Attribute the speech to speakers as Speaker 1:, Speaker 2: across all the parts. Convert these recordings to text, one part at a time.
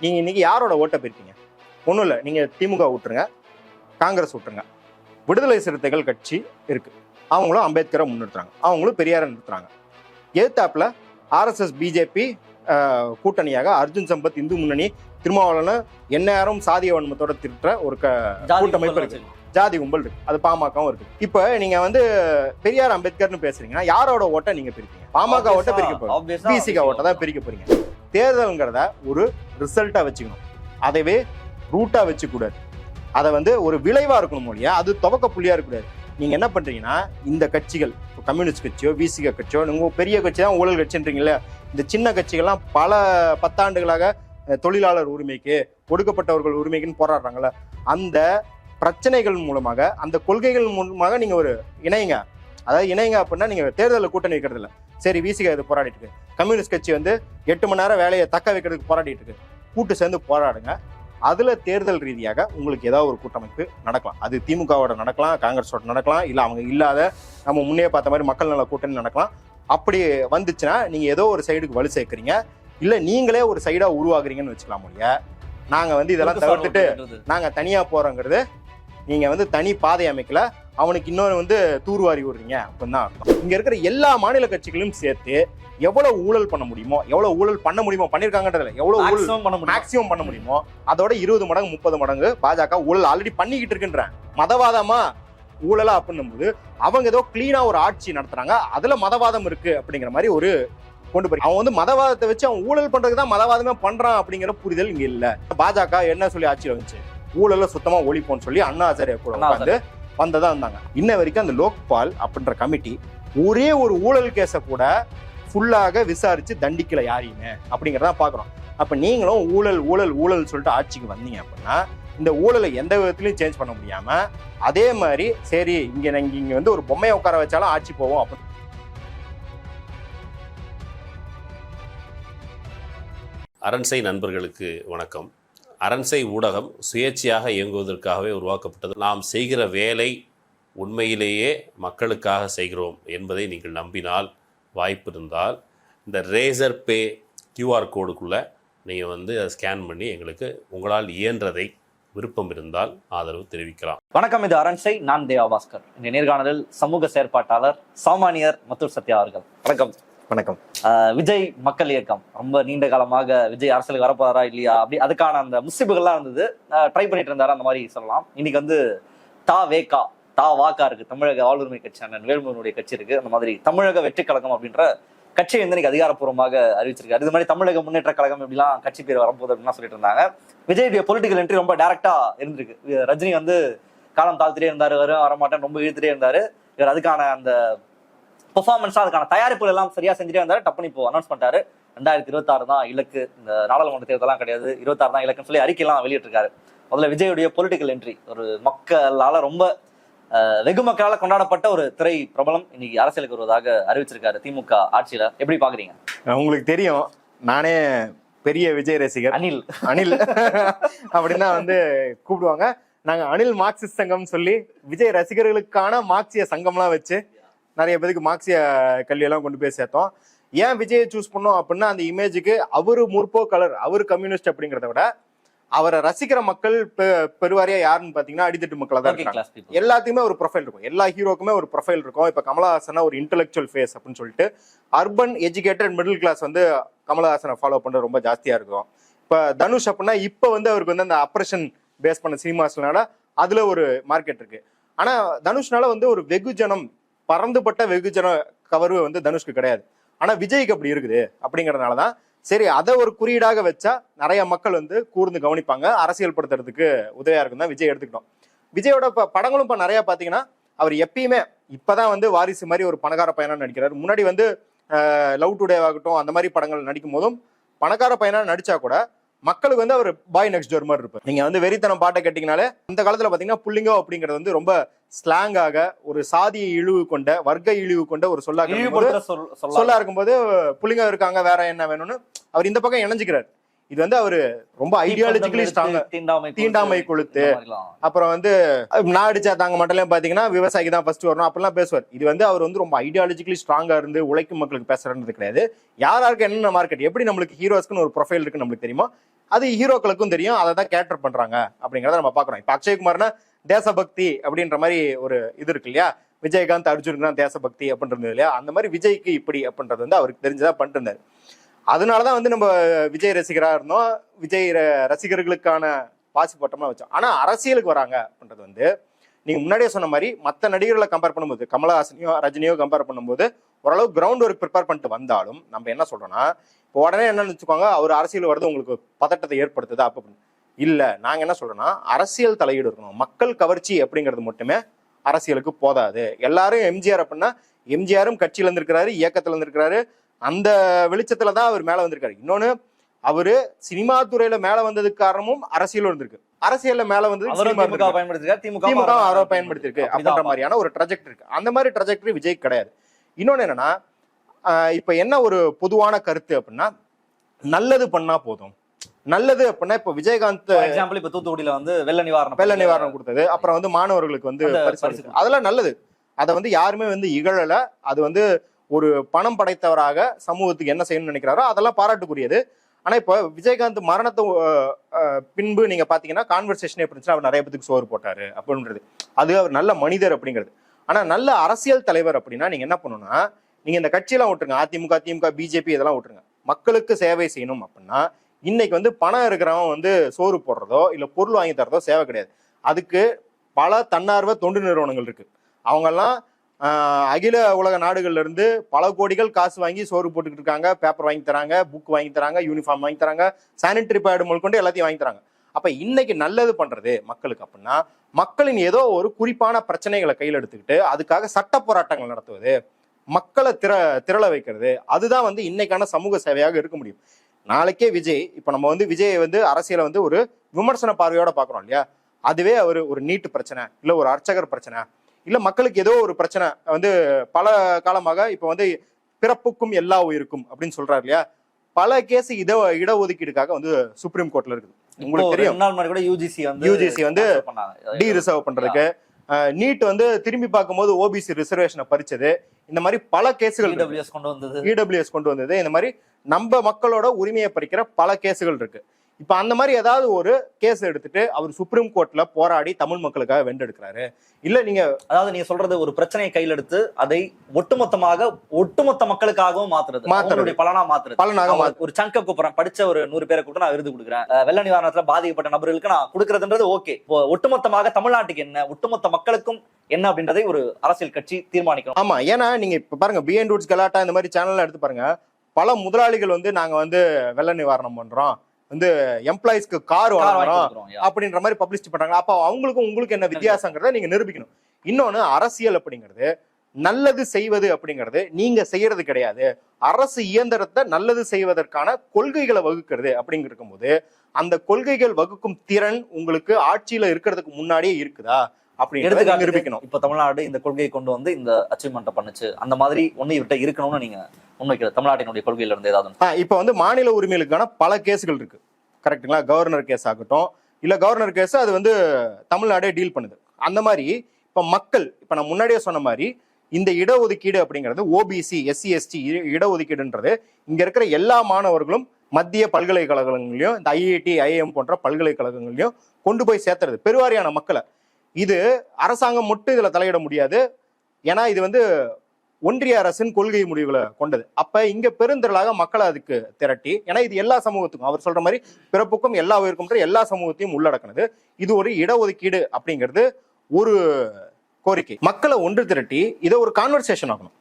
Speaker 1: நீங்க இன்னைக்கு யாரோட ஓட்டை பிரிப்பீங்க ஒன்றும் இல்லை. நீங்க திமுக விட்டுருங்க காங்கிரஸ் விட்டுருங்க விடுதலை சிறுத்தைகள் கட்சி இருக்கு. அவங்களும் அம்பேத்கரை முன்னிறுத்துறாங்க. அவங்களும் பெரியாரை நிறுத்துறாங்க. எதிர்த்தாப்புல ஆர்எஸ்எஸ் பிஜேபி கூட்டணியாக அர்ஜுன் சம்பத் இந்து முன்னணி திருமாவளவன் எந்நேரம் சாதிய வன்மத்தோட திருட்டுற ஒரு க கூட்டமைப்பு இருக்கு. ஜாதி கும்பல் இருக்கு. அது பாமகவும் இருக்கு. இப்போ நீங்க வந்து பெரியார் அம்பேத்கர்னு பேசுறீங்கன்னா யாரோட ஓட்டை நீங்க பிரிப்பீங்க? பாமக ஓட்டை பிரிக்க போறீங்க. பிசிக ஓட்டை தான் பிரிக்க போறீங்க. தேர்தலுங்கிறத ஒரு ரிசல்ட்டாக வச்சுக்கணும். அதவே ரூட்டாக வச்சுக்கூடாது அதை வந்து ஒரு விளைவாக இருக்கணும் இல்லையா அது துவக்க புள்ளியாக இருக்கக்கூடாது நீங்கள் என்ன பண்ணுறீங்கன்னா இந்த கட்சிகள் இப்போ கம்யூனிஸ்ட் கட்சியோ விசிக கட்சியோ நீங்கள் பெரிய கட்சி தான் ஊழல் கட்சின்றீங்களே இந்த சின்ன கட்சிகள்லாம் பல பத்தாண்டுகளாக தொழிலாளர் உரிமைக்கு ஒடுக்கப்பட்டவர்கள் உரிமைக்குன்னு போராடுறாங்கல்ல அந்த பிரச்சனைகள் மூலமாக அந்த கொள்கைகள் மூலமாக நீங்கள் ஒரு இணையுங்க அதாவது இணைங்க அப்படின்னா நீங்க தேர்தலில் கூட்டணி வைக்கிறது இல்ல. சரி விசிக இது போராடிட்டு இருக்கு. கம்யூனிஸ்ட் கட்சி வந்து எட்டு மணி நேரம் வேலையை தக்க வைக்கிறதுக்கு போராடிட்டு இருக்கு. கூட்டு சேர்ந்து போராடுங்க. அதுல தேர்தல் ரீதியாக உங்களுக்கு ஏதாவது ஒரு கூட்டமைப்பு நடக்கலாம். அது திமுகவோட நடக்கலாம் காங்கிரஸோட நடக்கலாம் இல்ல அவங்க இல்லாத நம்ம முன்னே பார்த்த மாதிரி மக்கள் நல கூட்டணி நடக்கலாம். அப்படி வந்துச்சுன்னா நீங்க ஏதோ ஒரு சைடுக்கு வலு சேர்க்குறீங்க. இல்ல நீங்களே ஒரு சைடா உருவாகுறீங்கன்னு வச்சுக்கலாம் முடிய நாங்க வந்து இதெல்லாம் தவிர்த்துட்டு
Speaker 2: சார்புன்றது.
Speaker 1: நாங்க தனியா போறோங்கிறது நீங்க வந்து தனி பாதை அமைக்கல அவனுக்கு இன்னொரு வந்து தூர்வாரி விடுறீங்க அப்படின்னு தான் அர்த்தம். இங்க இருக்கிற எல்லா மாநில கட்சிகளையும் சேர்த்து எவ்வளவு ஊழல் பண்ண முடியுமோ எவ்வளவு ஊழல் பண்ண முடியுமோ பண்ணிருக்காங்கன்றதுல எவ்வளவு ஊழல்
Speaker 2: பண்ண முடியும்?
Speaker 1: மேக்சிமம் பண்ண முடியுமோ அதோட இருபது மடங்கு முப்பது மடங்கு பாஜக ஊழல் ஆல்ரெடி பண்ணிக்கிட்டு இருக்குன்றேன் மதவாதமா ஊழலா அப்படின்னும்போது அவங்க ஏதோ கிளீனா ஒரு ஆட்சி நடத்துறாங்க அதுல மதவாதம் இருக்கு அப்படிங்கிற மாதிரி ஒரு கொண்டு போய் அவன் வந்து மதவாதத்தை வச்சு அவன் ஊழல் பண்றதுக்கு தான் மதவாதமே பண்றான் அப்படிங்கிற புரிதல் இங்க இல்ல. பாஜக என்ன சொல்லி ஆட்சியில வந்துச்சு? ஊழல சுத்தமா ஒழிப்போம்னு சொல்லி அண்ணா ஆச்சாரியா கூட உட்காந்து வந்ததா இருந்தாங்க. இன்ன வரைக்கும் அந்த லோக்பால் அப்படின்ற கமிட்டி ஒரே ஒரு ஊழல் கேஸை கூட ஃபுல்லாக விசாரிச்சு தண்டிக்கல யாரையுமே அப்படிங்கிறத பாக்குறோம். அப்ப நீங்களும் ஊழல் ஊழல் ஊழல் சொல்லிட்டு ஆட்சிக்கு வந்தீங்க அப்படின்னா இந்த ஊழலை எந்த விதத்திலையும் சேஞ்ச் பண்ண முடியாம அதே மாதிரி சரி இங்க இங்க வந்து ஒரு பொம்மையை உட்கார வச்சாலும் ஆட்சி போவோம் அப்படி
Speaker 3: அரண்சை நண்பர்களுக்கு வணக்கம். அரண்சை ஊடகம் சுயேட்சையாக இயங்குவதற்காகவே உருவாக்கப்பட்டது. நாம் செய்கிற வேலை உண்மையிலேயே மக்களுக்காக செய்கிறோம் என்பதை நீங்கள் நம்பினால் வாய்ப்பு இருந்தால் இந்த ரேசர் பே கியூஆர் கோடுக்குள்ளே நீங்கள் வந்து அதை ஸ்கேன் பண்ணி எங்களுக்கு உங்களால் இயன்றதை விருப்பம் இருந்தால் ஆதரவு தெரிவிக்கலாம்.
Speaker 2: வணக்கம் இது அரண்சை நான் தேவா பாஸ்கர் இந்த நேர்காணலில் சமூக செயற்பாட்டாளர் சாமானியர் மத்தூர் சத்யா அவர்கள். வணக்கம்.
Speaker 1: வணக்கம்.
Speaker 2: விஜய் மக்கள் இயக்கம். ரொம்ப நீண்ட காலமாக விஜய் அரசியலுக்கு வரப்போறாரா இல்லையா அப்படி அதுக்கான அந்த முசிப்புகள்லாம் இருந்தது. ட்ரை பண்ணிட்டு இருந்தாரு அந்த மாதிரி சொல்லலாம். இன்னைக்கு வந்து தா வேகா தா வாக்கா இருக்கு. தமிழக ஆளுரிமை கட்சி அண்ணன் வேல்முருகனுடைய கட்சி இருக்கு. அந்த மாதிரி தமிழக வெற்றி கழகம் அப்படின்ற கட்சியை வந்து இன்னைக்கு அதிகாரப்பூர்வமாக அறிவிச்சிருக்காரு. இது மாதிரி தமிழக முன்னேற்ற கழகம் எப்படிலாம் கட்சி பேர் வரப்போகுது அப்படின்லாம் சொல்லிட்டு இருந்தாங்க. விஜயுடைய பொலிட்டிக்கல் என்ட்ரி ரொம்ப டேரக்டா இருந்திருக்கு. ரஜினி வந்து காலம் தாழ்த்திட்டே இருந்தாரு வரும் வரமாட்டேன் ரொம்ப இழுத்துட்டே இருந்தாரு. இவர் அதுக்கான அந்த பெர்ஃபார்மன்ஸா அதுக்கான தயாரிப்புகள் எல்லாம் சரியா செஞ்சுட்டே இருந்தாரு டப்புனு இப்போ அனௌன்ஸ் பண்ணிட்டாரு. ரெண்டாயிரத்தி இருபத்தாறு தான் இலக்கு. இந்த நாடாளுமன்ற தேர்தலாம் கிடையாது. இருபத்தாறு தான் இலக்குன்னு சொல்லி அறிக்கையெல்லாம் வெளியிட்டிருக்காரு. முதல்ல விஜயுடைய பொலிட்டிக்கல் என்ட்ரி ஒரு மக்களால ரொம்ப வெகு மக்களால கொண்டாடப்பட்ட ஒரு திரை பிரபலம் இன்னைக்கு அரசியலுக்கு வருவதாக அறிவிச்சிருக்காரு திமுக ஆட்சியில. எப்படி பாக்குறீங்க?
Speaker 1: உங்களுக்கு தெரியும். நானே பெரிய விஜய் ரசிகர்.
Speaker 2: அனில்.
Speaker 1: அனில். அப்படின்னா வந்து கூப்பிடுவாங்க. நாங்க அனில் மார்க்சிஸ்ட் சங்கம் சொல்லி விஜய் ரசிகர்களுக்கான மார்க்சிய சங்கம்லாம் வச்சு நிறைய பேருக்கு மார்க்சிய கல்வியெல்லாம் கொண்டு போய் சேர்த்தோம். ஏன் விஜயை சூஸ் பண்ணோம் அப்படின்னா அந்த இமேஜுக்கு அவரு முற்போ கலர் அவரு கம்யூனிஸ்ட் அப்படிங்கிறத விட அவரை ரசிக்கிற மக்கள் பெருவாரியா யாருன்னு பாத்தீங்கன்னா அடித்தட்டு மக்களா தான் இருக்காங்க. எல்லாத்துக்குமே ஒரு ப்ரொஃபைல் இருக்கும். எல்லா ஹீரோக்குமே ஒரு ப்ரொஃபைல் இருக்கும். இப்ப கமலஹாசனா ஒரு இன்டெலெக்சுவல் ஃபேஸ் அப்படின்னு சொல்லிட்டு அர்பன் எஜுகேட்டட் மிடில் கிளாஸ் வந்து கமலஹாசனை ஃபாலோ பண்றது ரொம்ப ஜாஸ்தியா இருக்கும். இப்ப தனுஷ் அப்படின்னா இப்ப வந்து அவருக்கு வந்து அந்த அப்ரேஷன் பேஸ் பண்ண சினிமாஸ்னால அதுல ஒரு மார்க்கெட் இருக்கு. ஆனா தனுஷ்னால வந்து ஒரு வெகுஜனம் பறந்துபட்ட வெகுஜன கவர்வு வந்து தனுஷ்க்கு கிடையாது. ஆனா விஜய்க்கு அப்படி இருக்குது அப்படிங்கறதுனாலதான் சரி அதை ஒரு குறியீடாக வச்சா நிறைய மக்கள் வந்து கூர்ந்து கவனிப்பாங்க. அரசியல் படுத்துறதுக்கு உதவியா இருக்கும் தான் விஜய் எடுத்துக்கிட்டோம். விஜயோட படங்களும் இப்ப நிறைய பாத்தீங்கன்னா அவர் எப்பயுமே இப்பதான் வந்து வாரிசு மாதிரி ஒரு பணக்கார பையனா நடிக்கிறார். முன்னாடி வந்து லவ் டுடே ஆகட்டும் அந்த மாதிரி படங்கள் நடிக்கும் போதும் பணக்கார பையனா நடிச்சா கூட மக்களுக்கு வந்து அவர் பாய் நெக்ஸ்ட் டோர் மாதிரி இருப்பார். நீங்க வந்து வெறித்தனம் பாட்டை கேட்டீங்கனாலே அந்த காலத்துல பாத்தீங்கன்னா புள்ளிங்கோ அப்படிங்கிறது வந்து ரொம்ப ஸ்லாங்காக ஒரு சாதியை இழிவு கொண்ட வர்க்க இழிவு கொண்ட ஒரு சொல்ல
Speaker 2: சொல்லலாம்
Speaker 1: இருக்கும்போது புள்ளிங்க இருக்காங்க வேற என்ன வேணும்னு அவர் இந்த பக்கம் இணைஞ்சுக்கிறார். இது வந்து அவரு ரொம்ப ஐடியாலஜிக்கலி ஸ்ட்ராங்கா
Speaker 2: தீண்டாமை மாதிரிலாம்.
Speaker 1: அப்புறம் வந்து நான் அடிச்சா தாங்க மட்டும் பாத்தீங்கன்னா விவசாயிக்கு தான் ஃபர்ஸ்ட் வரணும் அப்படிலாம் பேசுவார். இது வந்து அவர் வந்து ரொம்ப ஐடியாலஜிக்கலி ஸ்ட்ராங்கா இருந்து உழைக்கும் மக்களுக்கு பேசுறது கிடையாது. யார் யாருக்கு என்னென்ன மார்க்கெட் எப்படி நம்மளுக்கு ஹீரோஸ்க்குன்னு ஒரு ப்ரொஃபைல் இருக்கு நம்மளுக்கு தெரியுமா? அது ஹீரோக்களுக்கும் தெரியும். அதை தான் கேட்டர் பண்றாங்க அப்படிங்கிறத நம்ம பாக்குறோம் இப்போ அக்ஷய்குமார்னா தேசபக்தி அப்படின்ற மாதிரி ஒரு இது இருக்கு இல்லையா? விஜயகாந்த் அர்ஜுனுக்கு தான் தேசபக்தி அப்படின்றது இல்லையா? அந்த மாதிரி விஜய்க்கு இப்படி அப்படின்றது வந்து அவருக்கு தெரிஞ்சதா பண்ணிட்டு இருந்தாரு. அதனாலதான் வந்து நம்ம விஜய் ரசிகரா இருந்தோம். விஜய் ர- ரசிகர்களுக்கான பாசி வச்சோம். ஆனா அரசியலுக்கு வராங்க அப்படின்றது வந்து நீங்க முன்னாடியே சொன்ன மாதிரி மற்ற நடிகர்களை கம்பேர் பண்ணும்போது கமலஹாசனையோ ரஜினியோ கம்பேர் பண்ணும்போது ஓரளவு கிரவுண்ட் ஒர்க் ப்ரிப்பேர் பண்ணிட்டு வந்தாலும் நம்ம என்ன சொல்றோம்னா உடனே என்னன்னு வச்சுக்கோங்க அவர் அரசியல் வருது உங்களுக்கு பதட்டத்தை ஏற்படுத்துதா? அப்ப அப்படின்னு. இல்ல நாங்க என்ன சொல்றோம்னா அரசியல் தலையீடு இருக்கணும். மக்கள் கவர்ச்சி அப்படிங்கிறது மட்டுமே அரசியலுக்கு போதாது. எல்லாரும் எம்ஜிஆர் அப்படின்னா எம்ஜிஆரும் கட்சியில இருந்திருக்கிறாரு இயக்கத்துல இருந்திருக்கிறாரு. அந்த வெளிச்சத்துல தான் அவர் மேல வந்திருக்காரு. இன்னொன்னு அவரு சினிமா துறையில மேல வந்ததுக்கு காரணமும் அரசியலும் இருந்திருக்கு. அரசியல்ல மேல சினிமா
Speaker 2: திமுக
Speaker 1: அவரை பயன்படுத்திருக்கு. அப்படின்ற மாதிரியான ஒரு ட்ரஜெக்டரி இருக்கு. அந்த மாதிரி ட்ரஜெக்டரி விஜய் கிடையாது. இன்னொன்னு என்னன்னா இப்ப என்ன ஒரு பொதுவான கருத்து அப்படின்னா நல்லது பண்ணா போதும். நல்லது அப்படின்னா இப்ப விஜயகாந்த்
Speaker 2: எக்ஸாம்பிள் இப்ப தூத்துக்குடியில வந்து வெள்ள நிவாரணம்
Speaker 1: வெள்ள நிவாரணம் கொடுத்தது. அப்புறம் வந்து மாணவர்களுக்கு வந்து. அதெல்லாம் நல்லது. அதை வந்து யாருமே வந்து இகழல. அது வந்து ஒரு பணம் படைத்தவராக சமூகத்துக்கு என்ன செய்யணும்னு நினைக்கிறாரோ அதெல்லாம் பாராட்டுக்குரியது. ஆனா இப்போ விஜயகாந்த் மரணத்தை பின்பு நீங்க பாத்தீங்கன்னா கான்வர்சேஷன் எப்படி அவர் நிறைய பேத்துக்கு சோறு போட்டாரு அப்படின்றது. அது அவர் நல்ல மனிதர் அப்படிங்கிறது. ஆனா நல்ல அரசியல் தலைவர் அப்படின்னா நீங்க என்ன பண்ணணும்னா நீங்க இந்த கட்சியெல்லாம் விட்டுருங்க அதிமுக திமுக பிஜேபி இதெல்லாம் விட்டுருங்க மக்களுக்கு சேவை செய்யணும் அப்படின்னா இன்னைக்கு வந்து பணம் இருக்கிறவன் வந்து சோறு போடுறதோ இல்ல பொருள் வாங்கி தரதோ சேவை கிடையாது. அதுக்கு பல தன்னார்வ தொண்டு நிறுவனங்கள் இருக்கு. அவங்கெல்லாம் அகில உலக நாடுகள்ல இருந்து பல கோடிகள் காசு வாங்கி சோறு போட்டுக்கிட்டு இருக்காங்க. பேப்பர் வாங்கி தராங்க புக் வாங்கி தராங்க யூனிஃபார்ம் வாங்கி தராங்க சானிட்டரி பேடு முதற்கொண்டு எல்லாத்தையும் வாங்கி தராங்க. அப்ப இன்னைக்கு நல்லது பண்றது மக்களுக்கு அப்படின்னா மக்களின் ஏதோ ஒரு குறிப்பான பிரச்சனைகளை கையில் எடுத்துக்கிட்டு அதுக்காக சட்ட போராட்டங்கள் நடத்துவது மக்களை திர திரள வைக்கிறது. அதுதான் வந்து இன்னைக்கான சமூக சேவையாக இருக்க முடியும். நாளைக்கே விஜய் இப்ப நம்ம வந்து விஜய் வந்து அரசியலை வந்து ஒரு விமர்சன பார்வையோட பாக்குறோம் இல்லையா? அதுவே அவர் ஒரு நீட்டு பிரச்சனை இல்ல ஒரு அர்ச்சகர் பிரச்சனை இல்ல மக்களுக்கு ஏதோ ஒரு பிரச்சனை வந்து பல காலமாக இப்ப வந்து பிறப்புக்கும் எல்லா உயிருக்கும் அப்படின்னு சொல்றாரு இல்லையா? பல கேஸ் இட இடஒதுக்கீடுக்காக வந்து சுப்ரீம் கோர்ட்ல இருக்குது. உங்களுக்கு தெரியும்.
Speaker 2: நாள் முன்னாடி கூட யூஜிசி வந்து
Speaker 1: UGC வந்து டி ரிசர்வ் பண்றதுக்கு. நீட் வந்து திரும்பி பார்க்கும்போது ஓபிசி ரிசர்வேஷனை பறிச்சது. இந்த மாதிரி பல கேசுகள் இருக்கு.
Speaker 2: இடபிள்யூஎஸ் கொண்டு வந்தது.
Speaker 1: இடபிள்யூஎஸ் கொண்டு வந்தது. இந்த மாதிரி நம்ம மக்களோட உரிமையை பறிக்கிற பல கேசுகள் இருக்கு. இப்ப அந்த மாதிரி ஏதாவது ஒரு கேஸ் எடுத்துட்டு அவர் சுப்ரீம் கோர்ட்ல போராடி தமிழ் மக்களுக்காக வென்றெடுக்கிறாரு. இல்ல நீங்க
Speaker 2: அதாவது நீங்க சொல்றது ஒரு பிரச்சனையை கையில் எடுத்து அதை ஒட்டுமொத்தமாக ஒட்டுமொத்த மக்களுக்காகவும் மாத்துறது. அவங்களுடைய பலனா மாத்துறது.
Speaker 1: பலனாக
Speaker 2: ஒரு சங்க கூப்பிடுறேன் படிச்ச ஒரு நூறு பேரை கூப்பிட்டு நான் விருது கொடுக்குறேன். வெள்ள நிவாரணத்துல பாதிக்கப்பட்ட நபர்களுக்கு நான் கொடுக்கறதுன்றது ஓகே ஒட்டுமொத்தமாக தமிழ்நாட்டுக்கு என்ன ஒட்டுமொத்த மக்களுக்கும் என்ன அப்படின்றதை ஒரு அரசியல் கட்சி தீர்மானிக்கணும்.
Speaker 1: ஆமா ஏன்னா நீங்க இப்ப பாருங்க பிஎன் ரூட்ஸ் கலாட்டா இந்த மாதிரி சேனல்ல எடுத்து பாருங்க பல முதலாளிகள் வந்து நாங்க வந்து வெள்ள நிவாரணம் பண்றோம். வந்து எம்ப்ளாயிஸ்க்கு கார் வழங்குறோம். அப்படின்ற மாதிரி பப்ளிஷ் பண்றாங்க. அப்ப அவங்களுக்கும் உங்களுக்கு என்ன வித்தியாசங்கிறத நீங்க நிரூபிக்கணும். இன்னொன்னு அரசியல் அப்படிங்கிறது நல்லது செய்வது அப்படிங்கிறது நீங்க செய்யறது கிடையாது. அரசு இயந்திரத்தை நல்லது செய்வதற்கான கொள்கைகளை வகுக்கிறது அப்படிங்க இருக்கும்போது அந்த கொள்கைகள் வகுக்கும் திறன் உங்களுக்கு ஆட்சியில இருக்கிறதுக்கு முன்னாடியே இருக்குதா? அப்படின்றத நீங்க
Speaker 2: எடுத்துக்காட்டுக்கு
Speaker 1: நிரூபிக்கணும்.
Speaker 2: இப்ப தமிழ்நாடு இந்த கொள்கையை கொண்டு வந்து இந்த அச்சீவ்மெண்ட்டை பண்ணுச்சு. அந்த மாதிரி ஒண்ணு இவர்கிட்ட இருக்கணும்னு நீங்க முன்வைக்கிற தமிழ்நாட்டினுடைய கொள்கையில இருந்து ஏதாவது
Speaker 1: இப்ப வந்து மாநில உரிமைகளுக்கான பல கேஸுகள் இருக்கு. கரெக்ட்டுங்களா கவர்னர் கேஸ் ஆகட்டும் இல்ல கவர்னர் கேஸ் அது வந்து தமிழ்நாடே டீல் பண்ணுது. அந்த மாதிரி இப்ப மக்கள் இப்ப நான் முன்னாடியே சொன்ன மாதிரி இந்த இடஒதுக்கீடு அப்படிங்கிறது ஓபிசி எஸ்சி எஸ்டி இடஒதுக்கீடுன்றது இங்க இருக்கிற எல்லா மாணவர்களும் மத்திய பல்கலைக்கழகங்களையும் இந்த ஐஐடி ஐஎம் போன்ற பல்கலைக்கழகங்களையும் கொண்டு போய் சேர்த்துறது. பெருவாரியான மக்களை. இது அரசாங்கம் மட்டும் இதுல தலையிட முடியாது. ஏன்னா இது வந்து ஒன்றிய அரசின் கொள்கை முடிவுகளை கொண்டது. அப்ப இங்க பெருந்திரளாக மக்களை அதுக்கு திரட்டி ஏன்னா இது எல்லா சமூகத்துக்கும் அவர் சொல்ற மாதிரி பிறப்புக்கும் எல்லா உயிருக்கும் எல்லா சமூகத்தையும் உள்ளடக்கினது. இது ஒரு இடஒதுக்கீடு அப்படிங்கிறது ஒரு கோரிக்கை. மக்களை ஒன்று திரட்டி இதை ஒரு கான்வர்சேஷன் ஆகணும்.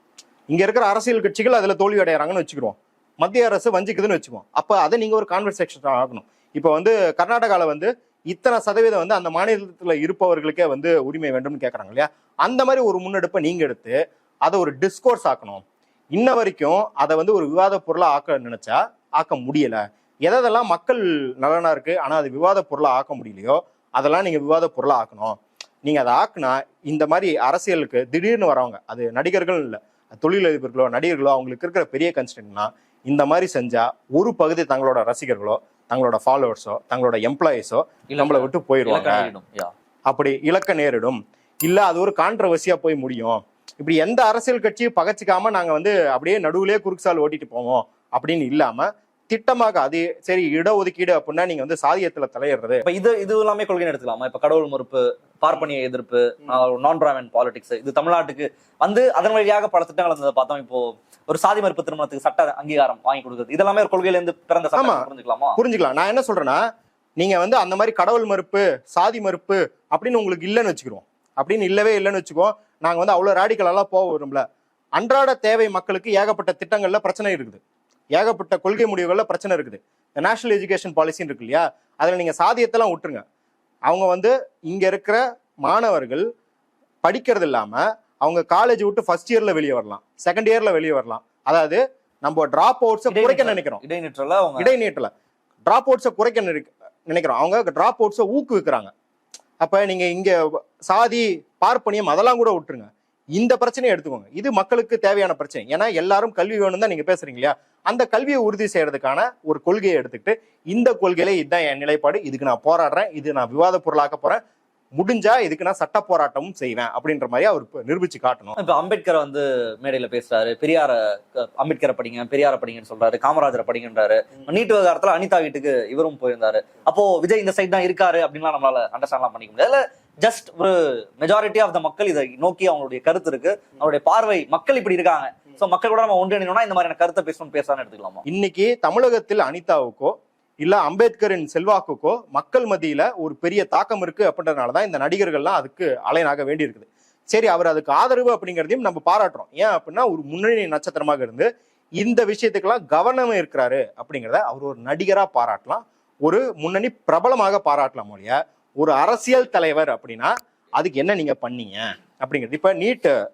Speaker 1: இங்க இருக்கிற அரசியல் கட்சிகள் அதுல தோல்வி அடைகிறாங்கன்னு வச்சுக்கிறோம் மத்திய அரசு வஞ்சிக்குதுன்னு வச்சுக்குவோம். அப்ப அதை நீங்க ஒரு கான்வர்சேஷன் ஆகணும். இப்போ வந்து கர்நாடகாவில் வந்து இத்தனை சதவீதம் வந்து அந்த மாநிலத்தில் இருப்பவர்களுக்கே வந்து உரிமை வேண்டும்னு கேட்குறாங்க இல்லையா? அந்த மாதிரி ஒரு முன்னெடுப்பை நீங்கள் எடுத்து அதை ஒரு டிஸ்கோர்ஸ் ஆக்கணும். இன்ன வரைக்கும் அதை வந்து ஒரு விவாத பொருளாக ஆக்க நினைச்சா ஆக்க முடியல. எதெல்லாம் மக்கள் நலனாக இருக்குது ஆனால் அது விவாத பொருளாக ஆக்க முடியலையோ அதெல்லாம் நீங்கள் விவாத பொருளாக ஆக்கணும். நீங்கள் அதை ஆக்குனா இந்த மாதிரி அரசியலுக்கு திடீர்னு வரவங்க அது நடிகர்கள் இல்லை தொழிலதிபர்களோ நடிகர்களோ அவங்களுக்கு இருக்கிற பெரிய கன்ஸ்டன்ட்னா இந்த மாதிரி செஞ்சால் ஒரு பகுதி தங்களோட ரசிகர்களோ தங்களோட ஃபாலோவர்ஸோ தங்களோட எம்ப்ளாயிஸோ நம்மளை விட்டு போயிடுவாங்க. அப்படி இழக்க நேரிடும். இல்ல அது ஒரு கான்ட்ரவர்சியா போய் முடியும். இப்படி எந்த அரசியல் கட்சியும் பகச்சிக்காம நாங்க வந்து அப்படியே நடுவுலயே குறுக்குசால் ஓட்டிட்டு போவோம் அப்படின்னு இல்லாம திட்டமாக அது சரி இடஒதுக்கீடு அப்படின்னா நீங்க வந்து சாதியத்துல தலையிடுறது.
Speaker 2: இப்ப இது இது எல்லாமே கொள்கை எடுத்துக்கலாமா? இப்ப கடவுள் மறுப்பு பார்ப்பனிய எதிர்ப்பு நான் பிராமன் பாலிடிக்ஸ் இது தமிழ்நாட்டுக்கு வந்து அதன் வழியாக பல திட்டங்கள் இருந்ததை பார்த்தோம். இப்போ ஒரு சாதி மறுப்பு திருமணத்துக்கு சட்ட அங்கீகாரம் வாங்கி கொடுக்குறது இதெல்லாமே ஒரு கொள்கையில இருந்து பிறந்த. சட்டம். புரிஞ்சுக்கலாமா?
Speaker 1: புரிஞ்சுக்கலாம். நான் என்ன சொல்றேன்னா நீங்க வந்து அந்த மாதிரி கடவுள் மறுப்பு சாதி மறுப்பு அப்படின்னு உங்களுக்கு இல்லைன்னு வச்சுக்கிறோம் அப்படின்னு இல்லவே இல்லைன்னு வச்சுக்கோ நாங்க வந்து அவ்வளவு ராடிக்கலெல்லாம் போக விரும்பல. அன்றாட தேவை மக்களுக்கு ஏகப்பட்ட திட்டங்கள்ல பிரச்சனை இருக்குது. ஏகப்பட்ட கொள்கை முடிவுகள்ல பிரச்சனை இருக்குது. இந்த நேஷனல் எஜுகேஷன் பாலிசின்னு இருக்கு இல்லையா அதுல நீங்க சாதியத்தெல்லாம் விட்டுருங்க அவங்க வந்து இங்க இருக்கிற மாணவர்கள் படிக்கிறது இல்லாம அவங்க காலேஜ் விட்டு ஃபர்ஸ்ட் இயர்ல வெளியே வரலாம். செகண்ட் இயர்ல வெளியே வரலாம். அதாவது நம்ம டிராப் அவுட்ஸை குறைக்க நினைக்கிறோம்.
Speaker 2: இடைநிற்றல
Speaker 1: இடைநீட்டல டிராப் அவுட்ஸை குறைக்க நினை- நினைக்கிறோம். அவங்க டிராப் அவுட்ஸை ஊக்குவிக்கிறாங்க. அப்ப நீங்க இங்க சாதி பார்ப்பனியம் அதெல்லாம் கூட விட்டுருங்க இந்த பிரச்சனையை எடுத்துக்கோங்க. இது மக்களுக்கு தேவையான பிரச்சனை. ஏன்னா எல்லாரும் கல்வி வேணும் தான் நீங்க பேசுறீங்க இல்லையா? அந்த கல்வியை உறுதி செய்யறதுக்கான ஒரு கொள்கையை எடுத்துக்கிட்டு இந்த கொள்கையில இதுதான் என் நிலைப்பாடு. இதுக்கு நான் போராடுறேன். இது நான் விவாத பொருளாக்க போறேன். முடிஞ்சா இதுக்கு நான் சட்ட போராட்டமும் செய்வேன் அப்படின்ற மாதிரி அவர் நிரூபிச்சு காட்டணும்.
Speaker 2: இப்ப அம்பேத்கர் வந்து மேடையில பேசுறாரு. பெரியார அம்பேத்கரை படிங்க பெரியார படிங்கன்னு சொல்றாரு. காமராஜரை படிங்கன்றாரு. நீட் விவகாரத்துல அனிதா வீட்டுக்கு இவரும் போயிருந்தாரு. அப்போ விஜய் இந்த சைடு தான் இருக்காரு அப்படின்லாம் நம்மளால அண்டர்ஸ்டாண்ட்லாம் பண்ணிக்க முடியாது. ஜஸ்ட் ஒரு மெஜாரிட்டி ஆஃப் த மக்கள் இதை நோக்கி அவங்களுடைய கருத்து இருக்கு. அவருடைய பார்வை மக்கள் இப்படி இருக்காங்க. ஸோ மக்கள் கூட நம்ம ஒன்றிணைனா இந்த மாதிரியான கருத்தை பேசணும் பேசலாம்னு எடுத்துக்கலாமா?
Speaker 1: இன்னைக்கு தமிழகத்தில் அனிதாவுக்கோ இல்ல அம்பேத்கரின் செல்வாக்குக்கோ மக்கள் மத்தியில ஒரு பெரிய தாக்கம் இருக்கு அப்படின்றதுனாலதான் இந்த நடிகர்கள்லாம் அதுக்கு அலைனாக வேண்டி இருக்குது சரி அவர் அதுக்கு ஆதரவு அப்படிங்கிறதையும் நம்ம பாராட்டுறோம். ஏன் அப்படின்னா ஒரு முன்னணி நட்சத்திரமாக இருந்து இந்த விஷயத்துக்கெல்லாம் கவனம் இருக்கிறாரு அப்படிங்கிறத அவர் ஒரு நடிகரா பாராட்டலாம். ஒரு முன்னணி பிரபலமாக பாராட்டலாம் ஒழிய ஒரு அரசியல் தலைவர் அப்படின்னா அதுக்கு என்ன நீங்க பண்ணீங்க? அப்படிங்கிறது. இப்ப நீட்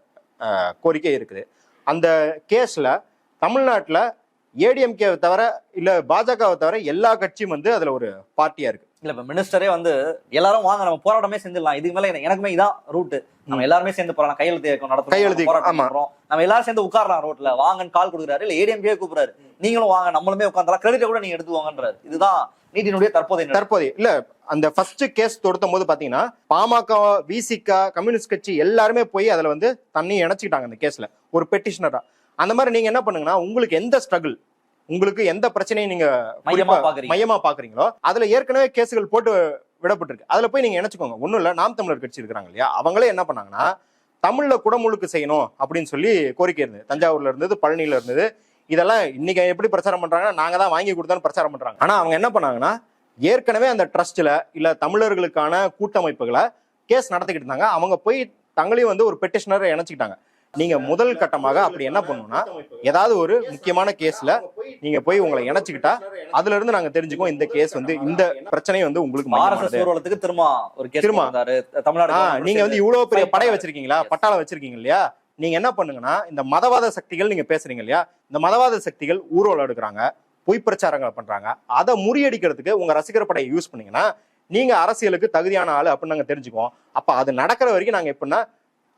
Speaker 1: கோரிக்கை இருக்குது. அந்த கேஸ்ல தமிழ்நாட்டுல ஏடிஎம்கேவை தவிர இல்ல பாஜகவை தவிர எல்லா கட்சியும் வந்து அதுல ஒரு பார்ட்டியா இருக்கு.
Speaker 2: இல்ல இப்ப மினிஸ்டரே வந்து எல்லாரும் வாங்க நம்ம போராட்டமே செஞ்சிடலாம். இதுக்கு மேல எனக்கு- எனக்குமே இதான் ரூட் நம்ம எல்லாருமே சேர்ந்து போறோம் கையெழுத்து இயக்கம் நடத்துறோம்
Speaker 1: கையெழுத்து.
Speaker 2: பண்றோம். நம்ம எல்லாரும் சேர்ந்து உட்காரலாம் ரோட்ல வாங்கன்னு கால் கொடுக்குறாரு இல்ல ஏடிஎம்கே கூப்பிடுறாரு. நீங்களும் வாங்க நம்மளுமே உட்காந்துலாம் கிரெடிட் கூட நீங்க எடுத்துவாங்கன்றாரு இதுதான் நீட்டினுடைய தற்போதைய.
Speaker 1: தற்போதைய இல்ல அந்த ஃபர்ஸ்ட் கேஸ் தொடுத்தும் போது பாத்தீங்கன்னா பாமக விசிக கம்யூனிஸ்ட் கட்சி எல்லாருமே போய் அதுல வந்து தண்ணி இணைச்சிக்கிட்டாங்க அந்த கேஸ்ல ஒரு பெட்டிஷனரா அந்த மாதிரி நீங்க என்ன பண்ணுங்கன்னா உங்களுக்கு எந்த ஸ்ட்ரகிள் உங்களுக்கு எந்த பிரச்சனையும் நீங்க
Speaker 2: மையமா
Speaker 1: பாக்குறீங்களோ அதுல ஏற்கனவே கேஸுகள் போட்டு விடப்பட்டிருக்கு. அதுல போய் நீங்க இணைச்சுக்கோங்க. ஒண்ணும் இல்ல நாம் தமிழர் கட்சி இருக்கிறாங்க இல்லையா? அவங்களே என்ன பண்ணாங்கன்னா தமிழ்ல குடமுழுக்கு செய்யணும் அப்படின்னு சொல்லி கோரிக்கை இருந்தது. தஞ்சாவூர்ல இருந்தது பழனியில இருந்தது. இதெல்லாம் இன்னைக்கு எப்படி பிரச்சாரம் பண்றாங்கன்னா நாங்க தான் வாங்கி கொடுத்தோன்னு பிரச்சாரம் பண்றாங்க ஆனா அவங்க என்ன பண்ணாங்கன்னா ஏற்கனவே அந்த ட்ரஸ்ட்ல இல்ல தமிழர்களுக்கான கூட்டமைப்புகளை கேஸ் நடத்திக்கிட்டு இருந்தாங்க அவங்க போய் தங்களையும் வந்து ஒரு பெட்டிஷனரை இணைச்சிக்கிட்டாங்க நீங்க முதல் கட்டமாக அப்படி என்ன பண்ணணும்னா ஏதாவது ஒரு முக்கியமான கேஸ்ல நீங்க போய் உங்களை இணைச்சுக்கிட்டா அதுல இருந்து நாங்க தெரிஞ்சுக்குவோம் இந்த கேஸ் வந்து இந்த பிரச்சனை வந்து உங்களுக்கு.
Speaker 2: ஊர்வலத்துக்கு திரும்ப ஒரு
Speaker 1: திரும்ப. நீங்க வந்து இவ்வளவு பெரிய
Speaker 2: fight
Speaker 1: படை
Speaker 2: பண்ணாரு.
Speaker 1: வச்சிருக்கீங்களா. பட்டாளம் வச்சிருக்கீங்க இல்லையா நீங்க என்ன பண்ணுங்கன்னா இந்த மதவாத சக்திகள் நீங்க பேசுறீங்க இல்லையா? இந்த மதவாத சக்திகள் ஊர்வலம் எடுக்கிறாங்க பொய் பிரச்சாரங்களை பண்றாங்க. அதை முறியடிக்கிறதுக்கு உங்க ரசிகர் படையை யூஸ் பண்ணீங்கன்னா நீங்க அரசியலுக்கு தகுதியான ஆளு அப்படின்னு நாங்க தெரிஞ்சுக்குவோம். அப்ப அது நடக்கிற வரைக்கும் நாங்க எப்படின்னா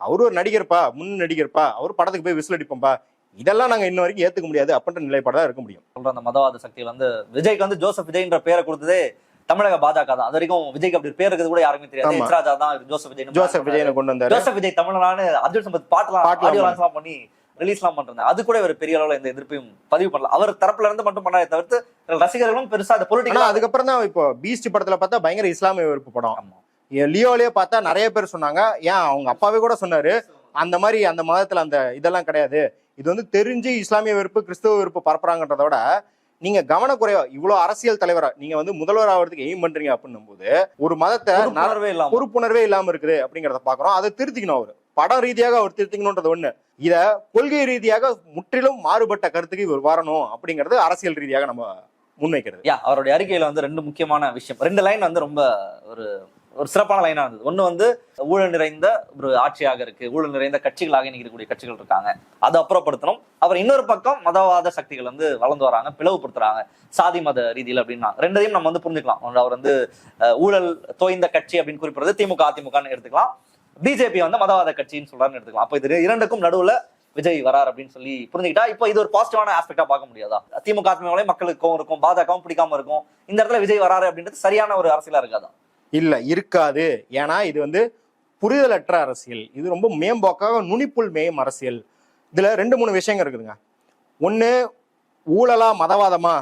Speaker 1: அவர் ஒரு நடிகர்ப்பா முன் நடிகர்ப்பா அவர் படத்துக்கு போய் விசில் அடிப்போம்பா இதெல்லாம் நாங்க இன்ன வரைக்கும் ஏத்துக்க முடியாது அப்படின்ற நிலைப்பாடு தான் இருக்க முடியும்.
Speaker 2: சொல்ற அந்த மதவாத சக்திகள் வந்து விஜய்க்கு வந்து ஜோசப் விஜய்ன்ற பேரை கொடுத்ததே தமிழக பாஜக தான். அது வரைக்கும் விஜய்க்கு அப்படி பேர் இருக்குது கூட யாருக்குமே தெரியாது.
Speaker 1: ஆமா.
Speaker 2: எச் ராஜா தான் ஜோசப் விஜய்
Speaker 1: ஜோசப் விஜயனை கொண்டு வந்தாரு.
Speaker 2: ஜோசப் விஜய் தமிழ்நாடு அர்ஜுன் சம்பத் பாட்டுலாம்
Speaker 1: பாட்டுலாம்
Speaker 2: ஆடியோ லான்ச்லாம் பண்ணி ரிலீஸ்லாம் பண்றாங்க அது கூட இவர் பெரிய அளவுல எந்த எதிர்ப்பையும் பதிவு பண்ணல. அவர் தரப்புல இருந்து மட்டும் பண்ணாதே தவிர்த்து ரசிகர்களும் பெருசா அந்த பொலிட்டிக்கல்
Speaker 1: அதுக்கப்புறம் தான் இப்போ பீஸ்ட் படத்துல பார்த்தா பயங்கர இஸ்லாமிய வெறுப்பு படம். லியோலயே பார்த்தா நிறைய பேர் சொன்னாங்க. ஏன் அவங்க அப்பாவே கூட சொன்னாரு. அந்த மாதிரி அந்த மதத்துல அந்த இதெல்லாம் கிடையாது. இது வந்து தெரிஞ்சு இஸ்லாமிய வெறுப்பு கிறிஸ்தவ வெறுப்பு பரப்புறாங்கன்றத விட நீங்க கவனக்குறைவா இவ்வளவு அரசியல் தலைவரா நீங்க வந்து முதல்வர் ஆகிறதுக்கு எய்ம் பண்றீங்க அப்படின்னும் போது ஒரு மதத்தை ந-
Speaker 2: பொறுப்புணர்வே இல்லாம.
Speaker 1: பொறுப்புணர்வே இல்லாம இருக்குது அப்படிங்கறத பாக்குறோம். அதை திருத்திக்கணும் அவர். படம் ரீதியாக அவர் திருத்திக்கணும்ன்றது ஒண்ணு. இத கொள்கை ரீதியாக முற்றிலும் மாறுபட்ட கருத்துக்கு இவர் வரணும் அப்படிங்கிறது அரசியல் ரீதியாக நம்ம முன்வைக்கிறது.
Speaker 2: யா அவருடைய அறிக்கையில வந்து ரெண்டு முக்கியமான விஷயம். ரெண்டு லைன் வந்து ரொம்ப ஒரு ஒரு சிறப்பான லைனா இருந்தது. ஒன்று வந்து ஊழல் நிறைந்த ஒரு ஆட்சியாக இருக்கு. ஊழல் நிறைந்த கட்சிகளாக இன்னைக்கு இருக்கக்கூடிய கட்சிகள் இருக்காங்க. அதை அப்புறப்படுத்தணும். அவர் இன்னொரு பக்கம் மதவாத சக்திகள் வந்து வளர்ந்து வராங்க பிளவுபடுத்துறாங்க. சாதி மத ரீதியில் அப்படின்னா ரெண்டையும் நம்ம வந்து புரிஞ்சுக்கலாம். ஒன்று அவர் வந்து ஊழல் தோய்ந்த கட்சி அப்படின்னு குறிப்பிடுறது திமுக அதிமுகன்னு எடுத்துக்கலாம். பிஜேபி வந்து மதவாத கட்சின்னு சொல்றாருன்னு எடுத்துக்கலாம். அப்போ இது இரண்டுக்கும் நடுவுல விஜய் வரார் அப்படின்னு சொல்லி புரிஞ்சுக்கிட்டா இப்போ இது ஒரு பாசிட்டிவான ஆஸ்பெக்டா பார்க்க முடியாதா? திமுக அதிமுகவிலே மக்களுக்கும் இருக்கும் பாஜகவும் பிடிக்காம இருக்கும். இந்த இடத்துல விஜய் வராரு அப்படின்றது சரியான ஒரு அரசியலா இருக்காதான்
Speaker 1: இல்ல இருக்காது. ஏன்னா இது வந்து புரிதலற்ற அரசியல். இது ரொம்ப மேம்போக்காக நுனிப்புள் மேயும் அரசியல். இதுல ரெண்டு மூணு விஷயங்கள் இருக்குதுங்க. ஒண்ணு ஊழலா மதவாதமா?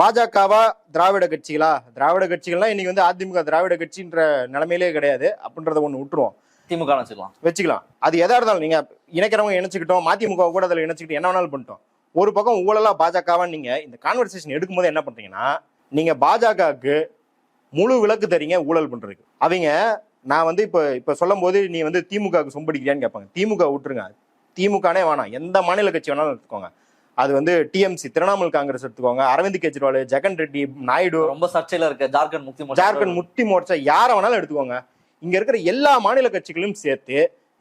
Speaker 1: பாஜகவா திராவிட கட்சிகளா? திராவிட கட்சிகள்லாம் இன்னைக்கு வந்து அதிமுக திராவிட கட்சின்ற நிலைமையிலே கிடையாது அப்படின்றத ஒண்ணு விட்டுருவோம்.
Speaker 2: திமுக வச்சுக்கலாம்
Speaker 1: வச்சுக்கலாம். அது எதா இருந்தாலும் நீங்க இணைக்கிறவங்க இணைச்சுக்கிட்டோம் மதிமுக கூட அதில் இணைச்சுக்கிட்டு என்ன வேணாலும் பண்ணிட்டோம். ஒரு பக்கம் ஊழலா பாஜகவா நீங்க இந்த கான்வர்சேஷன் எடுக்கும்போது என்ன பண்றீங்கன்னா நீங்க பாஜகவுக்கு முழு விளக்கு தரீங்க ஊழல் பண்றதுக்கு. அவங்க நான் வந்து இப்ப இப்ப சொல்லும் போது நீ வந்து திமுகவுக்கு சொம்படிக்கிறியான்னு கேட்பாங்க. திமுக விட்டுருங்க. திமுகனே வேணாம். எந்த மாநில கட்சி வேணாலும் எடுத்துக்கோங்க. அது வந்து டிஎம்சி திரிணாமுல் காங்கிரஸ் எடுத்துக்கோங்க. அரவிந்த் கெஜ்ரிவால் ஜெகன் ரெட்டி நாயுடு
Speaker 2: ரொம்ப சர்ச்சையில இருக்க ஜார்க்கண்ட் முக்தி
Speaker 1: ஜார்க்கண்ட் முட்டி மோர்ச்சா யாரை வேணாலும் எடுத்துக்கோங்க. இங்க இருக்கிற எல்லா மாநில கட்சிகளையும் சேர்த்து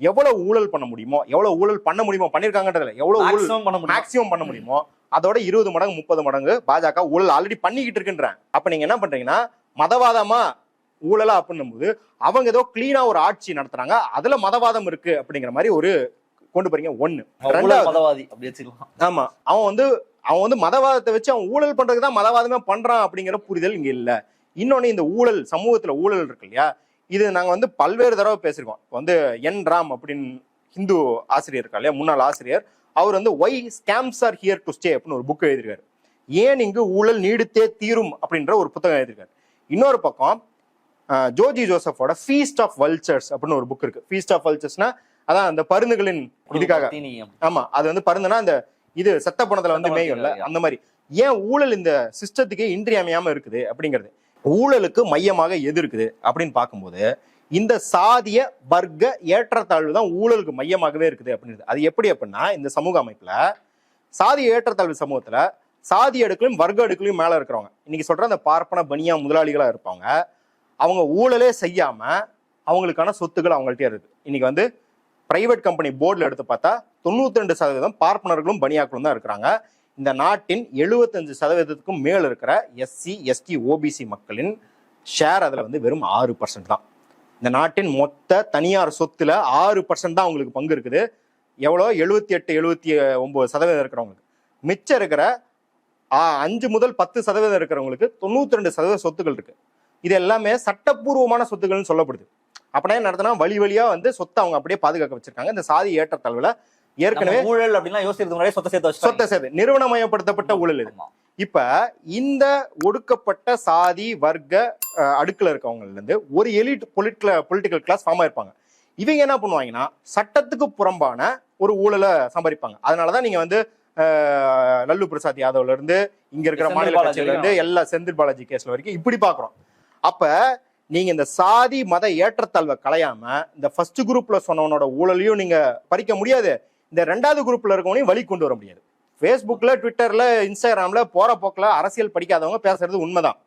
Speaker 1: எவ்வளவு ஊழல் பண்ண முடியுமோ எவ்வளவு ஊழல் பண்ண முடியுமோ பண்ணிருக்காங்கன்றதுல எவ்வளவு ஊழல்
Speaker 2: பண்ண முடியும்?
Speaker 1: மேக்சிமம் பண்ண முடியுமோ அதோட இருபது மடங்கு முப்பது மடங்கு பாஜக ஊழல் ஆல்ரெடி பண்ணிக்கிட்டு இருக்குன்றேன். அப்ப நீங்க என்ன பண்றீங்கன்னா மதவாதமா ஊழலா அப்படின்னும் போது அவங்க ஏதோ கிளீனா ஒரு ஆட்சி நடத்துறாங்க. அதுல மதவாதம் இருக்கு அப்படிங்கிற மாதிரி ஒரு கொண்டு போறீங்க. ஒண்ணு.
Speaker 2: மதவாதி அப்படி
Speaker 1: ஆமா அவன் வந்து அவன் வந்து மதவாதத்தை வச்சு அவன் ஊழல் பண்றதுக்கு தான் மதவாதமே பண்றான் அப்படிங்கிற புரிதல் இங்க இல்ல. இன்னொன்னு இந்த ஊழல் சமூகத்துல ஊழல் இருக்கு இல்லையா? இது நாங்க வந்து பல்வேறு தடவை பேசியிருக்கோம். வந்து என் ராம் அப்படின்னு ஹிந்து ஆசிரியர் இருக்கா இல்லையா? முன்னாள் ஆசிரியர். அவர் வந்து why scams are here to stay அப்படின்னு ஒரு புக் எழுதியிருக்காரு. ஏன் இங்கு ஊழல் நீடித்தே தீரும் அப்படின்ற ஒரு புத்தகம் எழுதியிருக்காரு. இன்னொரு பக்கம் ஜோஜி ஜோசஃபோட ஃபீஸ்ட் ஆஃப் வல்ச்சர்ஸ் அப்படின்னு ஒரு புக் இருக்கு. ஃபீஸ்ட் ஆஃப் வல்ச்சர்ஸ்னா அதான் அந்த பருந்துகளின் இதுக்காக. ஆமா அது வந்து பருந்துனா அந்த இது செத்த பணத்துல வந்து மேயும்ல அந்த மாதிரி. ஏன் ஊழல் இந்த சிஸ்டத்துக்கு இன்றியமையாம இருக்குது அப்படிங்கிறது? ஊழலுக்கு மையமாக எது இருக்குது அப்படின்னு பார்க்கும்போது இந்த சாதிய வர்க்க ஏற்றத்தாழ்வு தான் ஊழலுக்கு மையமாகவே இருக்குது அப்படின்றது அது எப்படி அப்படின்னா இந்த சமூக அமைப்புல சாதிய ஏற்றத்தாழ்வு சமூகத்துல சாதி அடுக்கலையும் வர்க்க அடுக்கலையும் மேலே இருக்கிறவங்க. இன்னைக்கு சொல்கிற அந்த பார்ப்பன பனியா முதலாளிகளாக இருப்பாங்க அவங்க ஊழலே செய்யாமல் அவங்களுக்கான சொத்துக்கள் அவங்கள்ட்ட இருக்குது இன்னைக்கு வந்து பிரைவேட் கம்பெனி போர்டில் எடுத்து பார்த்தா தொண்ணூத்தி ரெண்டு சதவீதம் பார்ப்பனர்களும் பனியாக்களும் தான் இருக்கிறாங்க. இந்த நாட்டின் எழுபத்தஞ்சு சதவீதத்துக்கும் மேல் இருக்கிற எஸ்சி எஸ்டி ஓபிசி மக்களின் ஷேர் அதில் வந்து வெறும் ஆறு பர்சன்ட் தான். இந்த நாட்டின் மொத்த தனியார் சொத்துல ஆறு பர்சன்ட் தான் அவங்களுக்கு பங்கு இருக்குது. எவ்வளோ? எழுபத்தி எட்டு எழுபத்தி ஒன்பது சதவீதம் இருக்கிறவங்களுக்கு. மிச்சம் இருக்கிற அஞ்சு முதல் பத்து சதவீதம் இருக்கிறவங்களுக்கு தொண்ணூத்தி ரெண்டு சதவீத சொத்துக்கள் இருக்கு. இது எல்லாமே சட்டப்பூர்வமான சொத்துக்கள்னு சொல்லப்படுது. அப்படின்னா நடத்தினா வழி வழியா வந்து சொத்தை அவங்க அப்படியே பாதுகாக்க வச்சிருக்காங்க. இந்த சாதி ஏற்றத்தாழ்வுல ஏற்கனவே
Speaker 2: ஊழல் அப்படின்னா யோசிக்கிறதுக்கு முன்னாடி சொத்தை சேர்த்து
Speaker 1: சொத்தை சேர்த்து நிறுவனமயப்படுத்தப்பட்ட ஊழல் இது. இப்ப இந்த ஒடுக்கப்பட்ட சாதி வர்க்க அடுக்குல இருக்கவங்கல இருந்து ஒரு elite political political class form ஆயிருப்பாங்க. இவங்க என்ன பண்ணுவாங்கன்னா சட்டத்துக்கு புறம்பான ஒரு ஊழலை சம்பாதிப்பாங்க. அதனாலதான் நீங்க வந்து லல்லு பிரசாத் யாதவ்ல இருந்து இங்க இருக்கிற மாநில கட்சியில இருந்து எல்லா செந்தில் பாலாஜி கேஸ்ல வரைக்கும் இப்படி பாக்குறோம். அப்ப நீங்க இந்த சாதி மத ஏற்றத்தாழ்வை களையாம இந்த ஃபர்ஸ்ட் குரூப்ல சொன்னவனோட ஊழலையும் நீங்க பறிக்க முடியாது. இந்த ரெண்டாவது குரூப்ல இருக்கவனையும் வழி கொண்டு வர முடியாது. ஃபேஸ்புக்ல ட்விட்டர்ல இன்ஸ்டாகிராம்ல போற போக்குல அரசியல் படிக்காதவங்க பேசுறது உண்மைதான்.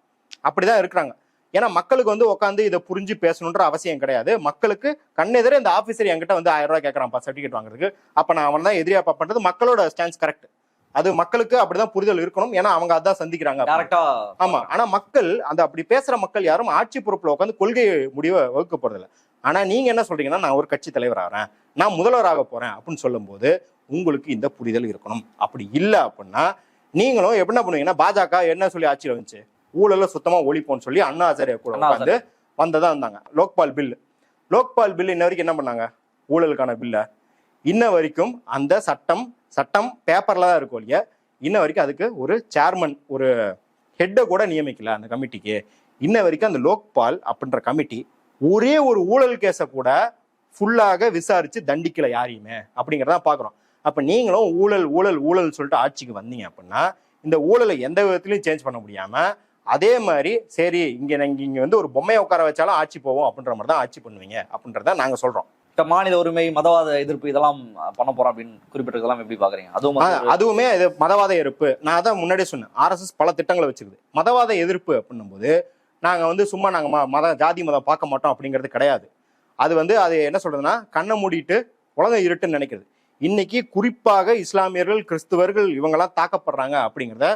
Speaker 1: அப்படிதான் இருக்கிறாங்க. ஏன்னா மக்களுக்கு வந்து உட்காந்து இதை புரிஞ்சு பேசணுன்ற அவசியம் கிடையாது. மக்களுக்கு கண்ணெதிரே இந்த ஆபீசர் என்கிட்ட வந்து ஆயிரம் ரூபாய் கேட்கறான்ப்பா சர்டிஃபிகேட் வாங்குறதுக்கு. அப்ப நான் அவன் தான் எதிரியா பண்றது மக்களோட ஸ்டான்ஸ் கரெக்ட் அது மக்களுக்கு அப்படிதான் புரிதல் இருக்கணும். ஏன்னா அவங்க அதான் சந்திக்கிறாங்க ஆமா. ஆனா மக்கள் அந்த அப்படி பேசுற மக்கள் யாரும் ஆட்சி பொறுப்புல உட்காந்து கொள்கை முடிவை வகுக்க போறதில்ல. ஆனா நீங்க என்ன சொல்றீங்கன்னா நான் ஒரு கட்சி தலைவர் ஆகிறேன் நான் முதல்வராக போறேன் அப்படின்னு சொல்லும்போது உங்களுக்கு இந்த புரிதல் இருக்கணும். அப்படி இல்ல அப்படின்னா நீங்களும் என்ன பண்ணுவீங்கன்னா பாஜக என்ன சொல்லி ஆட்சியில் வந்துச்சு? ஊழல சுத்தமா ஒழிப்போம்னு சொல்லி அண்ணா ஆச்சாரியா கூட உட்காந்து வந்ததா இருந்தாங்க. லோக்பால் பில் லோக்பால் பில் இன்ன வரைக்கும் என்ன பண்ணாங்க? ஊழலுக்கான பில்ல. இன்ன வரைக்கும் அந்த சட்டம் சட்டம் பேப்பர்ல தான் இருக்கும் இல்லையா? இன்ன வரைக்கும் அதுக்கு ஒரு சேர்மன் ஒரு ஹெட்டை கூட நியமிக்கல அந்த கமிட்டிக்கு. இன்ன வரைக்கும் அந்த லோக்பால் அப்படின்ற கமிட்டி ஒரே ஒரு ஊழல் கேஸை கூட ஃபுல்லாக விசாரிச்சு தண்டிக்கல யாரையுமே அப்படிங்கிறத பாக்குறோம். அப்ப நீங்களும் ஊழல் ஊழல் ஊழல் சொல்லிட்டு ஆட்சிக்கு வந்தீங்க அப்படின்னா இந்த ஊழலை எந்த விதத்திலையும் சேஞ்ச் பண்ண முடியாம அதே மாதிரி சரி இங்க நீங்க இங்க வந்து ஒரு பொம்மையை உட்கார வச்சாலும் ஆட்சி போவோம் அப்படின்ற மாதிரி தான் ஆட்சி பண்ணுவீங்க அப்படின்றத நாங்க சொல்றோம்.
Speaker 2: இப்ப மாநில உரிமை மதவாத எதிர்ப்பு இதெல்லாம் பண்ண போறோம் அப்படின்னு குறிப்பிட்டிருக்கலாம் எப்படி பாக்குறீங்க அதுவும்
Speaker 1: அதுவுமே இது மதவாத எதிர்ப்பு. நான் அதான் முன்னாடியே சொன்னேன். ஆர்எஸ்எஸ் பல திட்டங்களை வச்சிருக்குது. மதவாத எதிர்ப்பு அப்படின்னும்போது நாங்க வந்து சும்மா நாங்க ம- மத ஜாதி மதம் பார்க்க மாட்டோம் அப்படிங்கிறது கிடையாது. அது வந்து அது என்ன சொல்றதுன்னா கண்ணை மூடிட்டு உலகம் இருட்டுன்னு நினைக்கிறது. இன்னைக்கு குறிப்பாக இஸ்லாமியர்கள் கிறிஸ்துவர்கள் இவங்கெல்லாம் தாக்கப்படுறாங்க அப்படிங்கிறத